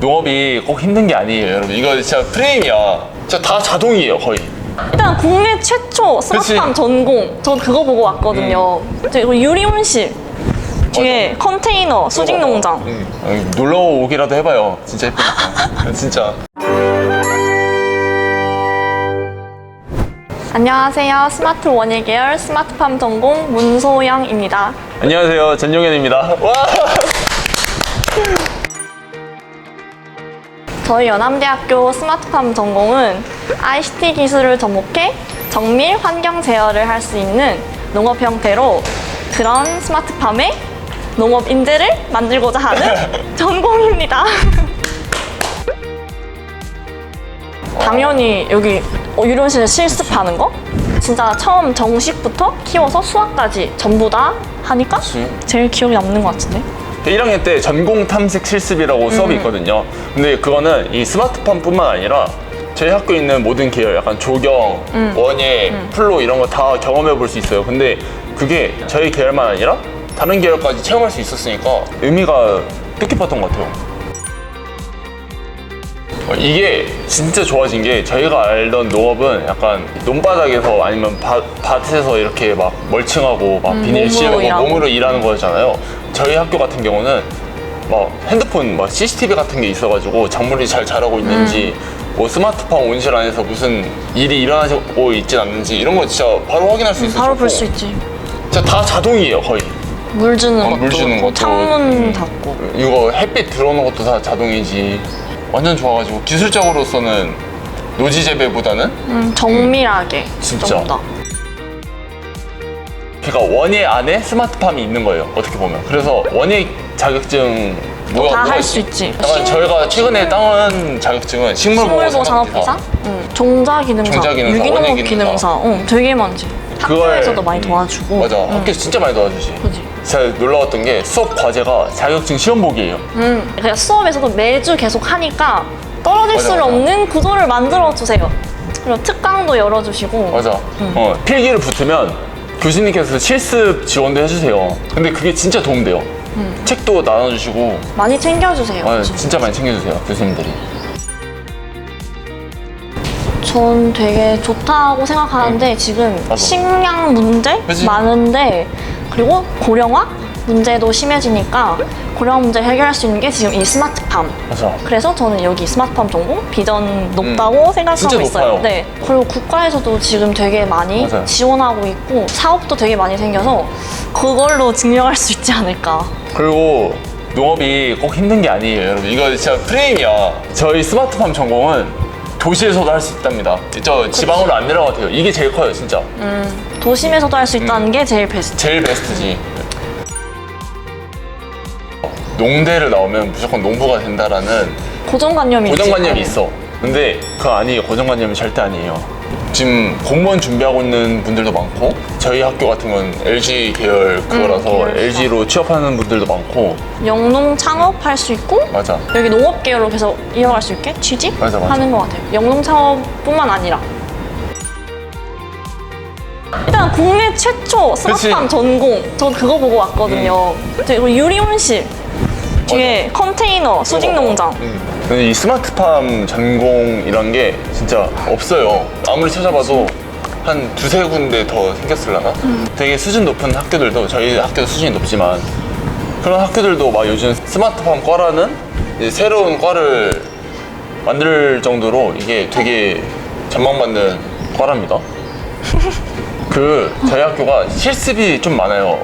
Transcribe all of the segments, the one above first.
농업이 꼭 힘든 게 아니에요, 여러분. 이거 진짜 프레임이야. 진짜 다 자동이에요, 거의. 일단 국내 최초 스마트팜 그치. 전공 전 그거 보고 왔거든요. 그리고 유리온실 뒤에 컨테이너 수직 농장. 응. 어, 놀러 오기라도 해봐요. 진짜 예쁘니까. 진짜. 안녕하세요. 스마트 원예 계열 스마트팜 전공 문소영입니다. 안녕하세요, 전용현입니다. 와! 저희 연암대학교 스마트팜 전공은 ICT 기술을 접목해 정밀 환경 제어를 할 수 있는 농업 형태로 그런 스마트팜의 농업 인재를 만들고자 하는 전공입니다. 당연히 여기 어, 유료실 실습하는 거 진짜 처음 정식부터 키워서 수학까지 전부 다 하니까. 제일 기억에 남는 것 같은데. 1학년 때 전공 탐색 실습이라고 수업이 있거든요. 근데 그거는 이 스마트팜뿐만 아니라 저희 학교에 있는 모든 계열, 약간 조경, 원예, 플로 이런 거 다 경험해 볼 수 있어요. 근데 그게 저희 계열만 아니라 다른 계열까지 체험할 수 있었으니까 의미가 뜻깊었던 것 같아요. 어, 이게 진짜 좋아진 게 저희가 알던 농업은 약간 논바닥에서 아니면 밭, 밭에서 이렇게 막 멀칭하고 막 비닐 몸으로 씌우고 일하고. 몸으로 일하는 거잖아요. 저희 학교 같은 경우는 막 핸드폰 막 CCTV 같은 게 있어가지고 작물이 잘 자라고 있는지 뭐 스마트팜 온실 안에서 무슨 일이 일어나고 있진 않는지 이런 거 진짜 바로 확인할 수 있어요. 바로 볼수 있지. 진짜 다 자동이에요 거의. 물 주는 어, 것도, 물 주는 것도. 창문 음. 닫고. 이거 햇빛 들어오는 것도 다 자동이지. 완전 좋아가지고 기술적으로서는 노지 재배보다는 음, 정밀하게 진짜. 좀 더. 그러니까 원예 안에 스마트팜이 있는 거예요. 어떻게 보면. 그래서 원예 자격증 뭐가 다 뭐가 할수 있지? 약간 저희가 최근에 따온 자격증은 식물보호 식물보 산업기사, 산업기사. 응. 종자기능사, 종자기능사, 유기농업 원예기능사. 기능사, 응, 되게 많지. 학교에서도 많이 도와주고. 맞아. 응. 학교에서 진짜 많이 도와주지. 그지. 제가 놀라웠던 게 수업 과제가 자격증 시험 보기예요. 응. 그냥 수업에서도 매주 계속 하니까 떨어질 맞아, 수 맞아. 없는 구조를 만들어 주세요. 그리고 특강도 열어주시고. 맞아. 어, 필기를 붙으면 교수님께서 실습 지원도 해주세요. 근데 그게 진짜 도움돼요. 책도 나눠주시고 많이 챙겨주세요. 아, 진짜 많이 챙겨주세요 교수님들이. 전 되게 좋다고 생각하는데 지금 나도. 식량 문제 그치? 많은데 그리고 고령화 문제도 심해지니까 고령화 문제 해결할 수 있는 게 지금 이 스마트팜. 맞아. 그래서 저는 여기 스마트팜 전공 비전 높다고 생각하고 음. 진짜 있어요. 높아요. 네. 그리고 국가에서도 지금 되게 많이 맞아요. 지원하고 있고 사업도 되게 많이 생겨서 그걸로 증명할 수 있지 않을까. 그리고 농업이 꼭 힘든 게 아니에요, 여러분. 이거 진짜 프레임이야. 저희 스마트팜 전공은 도시에서도 할 수 있답니다. 저 지방으로 안 내려가도 돼요. 이게 제일 커요, 진짜. 도심에서도 할 수 있다는 음. 게 제일 베스트. 제일 베스트지. 농대를 나오면 무조건 농부가 된다라는 고정관념이 있지. 고정관념이 있어. 근데 그거 아니에요. 고정관념이 절대 아니에요. 지금 공무원 준비하고 있는 분들도 많고 저희 학교 같은 건 LG 계열 그거라서 계열사. LG로 취업하는 분들도 많고 영농 창업할 수 있고 맞아. 여기 농업 계열로 계속 이어갈 수 있게 취직 맞아, 맞아. 하는 것 같아요. 영농 창업뿐만 아니라. 일단 국내 최초 스마트팜 그치. 전공 전 그거 보고 왔거든요. 그리고 유리온실 뒤에 컨테이너 수직 농장. 음. 이 스마트팜 전공이란 게 진짜 없어요. 아무리 찾아봐도 한 두세 군데 더 생겼을라나? 되게 수준 높은 학교들도 저희 학교도 수준이 높지만 그런 학교들도 막 요즘 스마트팜 과라는 이제 새로운 과를 만들 정도로 이게 되게 전망받는 과랍니다. 그 저희 학교가 실습이 좀 많아요.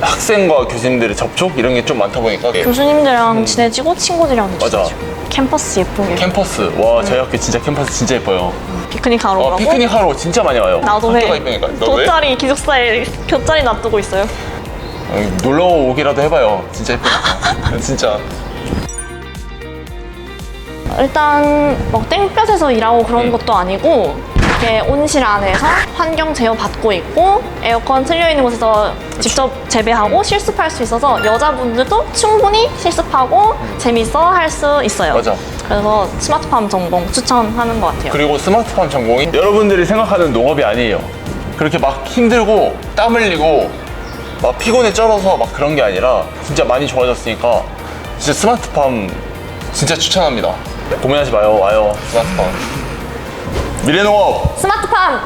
학생과 교수님들의 접촉 이런 게 좀 많다 보니까 교수님들이랑 친해지고 친구들이랑 음. 맞아. 친해지고 캠퍼스 예쁘게 캠퍼스 와 저희 학교 진짜 캠퍼스 진짜 예뻐요. 피크닉 하러 어, 오라고 피크닉 하러 진짜 많이 와요. 나도 학교가 해 이쁘니까. 너 왜? 돗자리 기숙사에 돗자리 놔두고 있어요 어, 놀러 오기라도 해봐요. 진짜 예쁘니까. 진짜. 일단 막 땡볕에서 일하고 그런 음. 것도 아니고 이렇게 온실 안에서 환경 제어 받고 있고 에어컨 틀려 있는 곳에서 직접 재배하고 실습할 수 있어서 여자분들도 충분히 실습하고 재밌어 할 수 있어요. 음. 맞아. 그래서 스마트팜 전공 추천하는 것 같아요. 그리고 스마트팜 전공이 여러분들이 생각하는 농업이 아니에요. 그렇게 막 힘들고 땀 흘리고 막 피곤에 쩔어서 막 그런 게 아니라 진짜 많이 좋아졌으니까 진짜 스마트팜 진짜 추천합니다. 고민하지 마요. 와요. 스마트팜. 미래농업. 스마트팜.